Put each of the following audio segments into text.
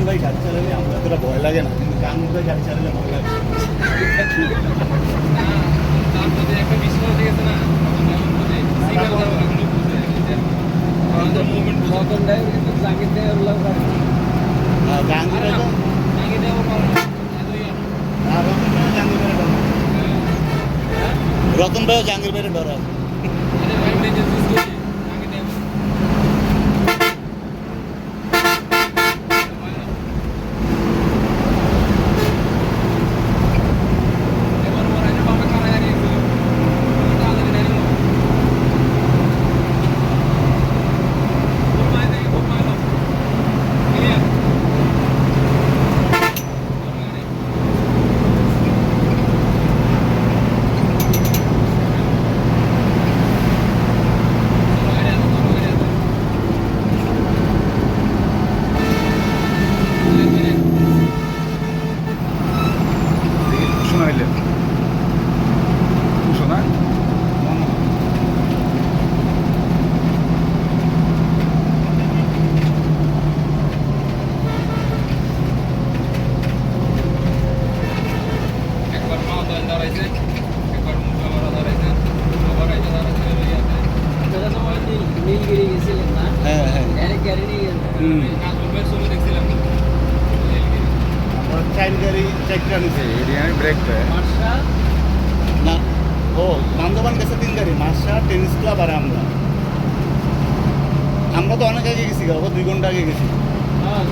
ভয় লাগে না কিন্তু গাঙ্গুতে গাড়ি চালালে ভয় লাগে তার হয়ে গেছে না তখন মধ্যে সিগন্যাল দেওয়া এগুলো বুঝে যে আমাদের মুভমেন্ট বুঝে রতন দেয় কিন্তু জাকির দেয় ওগুলো করে না। আর গাঙ্গুতে তো আগে দেওয়া পারে না এতই আর রতন ভাই জাহাঙ্গীর ভাইয়ের ডর রতন ভাই জাহাঙ্গীর ভাইয়ের ডর আছে আরে ভাই নিজে চুজ করি আগে দেওয়া এবার ওরা যে বাবা কারা হারিয়েছিল তাদের ডাইরেক্ট খুব মায় দেখে খুব মায় ক্লিয়ার শোনা হইলে শোনা একবার মা দাঁড়াইছে একবার মুখে আবার দাঁড়াইছে আবার আইসা দাঁড়াইছে লইয়াছে আপনারা তো মনে হয় নীল- নীলগিরি গেছিলেন না? হ্যাঁ হ্যাঁ Direct গাড়ি নিয়ে গেলেন। হুম। নাজমুলের আমরা গাড়ি চারটা ব্রেক দেয় না। ও বান্দবান গেছে তিন গাড়ি মাসা টেনিস ক্লাব আর আমরা। আমরা তো অনেক আগে গেছি গা দুই ঘণ্টা আগে গেছি। হ্যাঁ।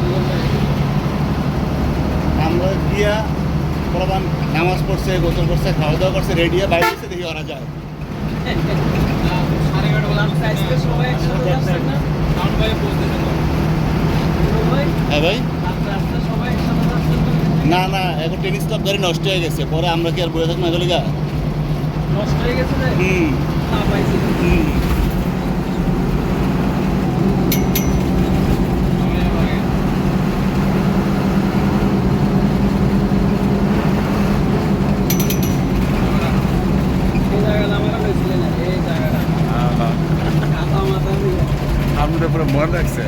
আমরা গিয়া প্রধান নামাজ পড়ছে গোসল করছে খাওয়া দাওয়া করছে রেডিয়া বাইরে দেখি ওরা যায়। হ্যাঁ ভাই। না? না এখন টেনিস ক্লাব গাড়ি নষ্ট হয়ে গেছে পরে আমরা কি আর বয়ে থাকব এগুলি গা নষ্ট হয়ে গেছে হুম। হুম এই জায়গাটা আমারও হয়েছিল না, এই জায়গাটা। কাঁথা মাথা দিয়ে। আপনাদের পুরো মনে রাখছে।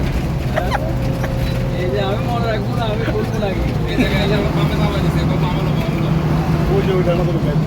এই যে আমি মনে রাখব না আমি বলব নাকি এই জায়গায় আমার নামাই দিছে বাবা আমার বাবা ওই যে ওইটা আমাদের গাড়ি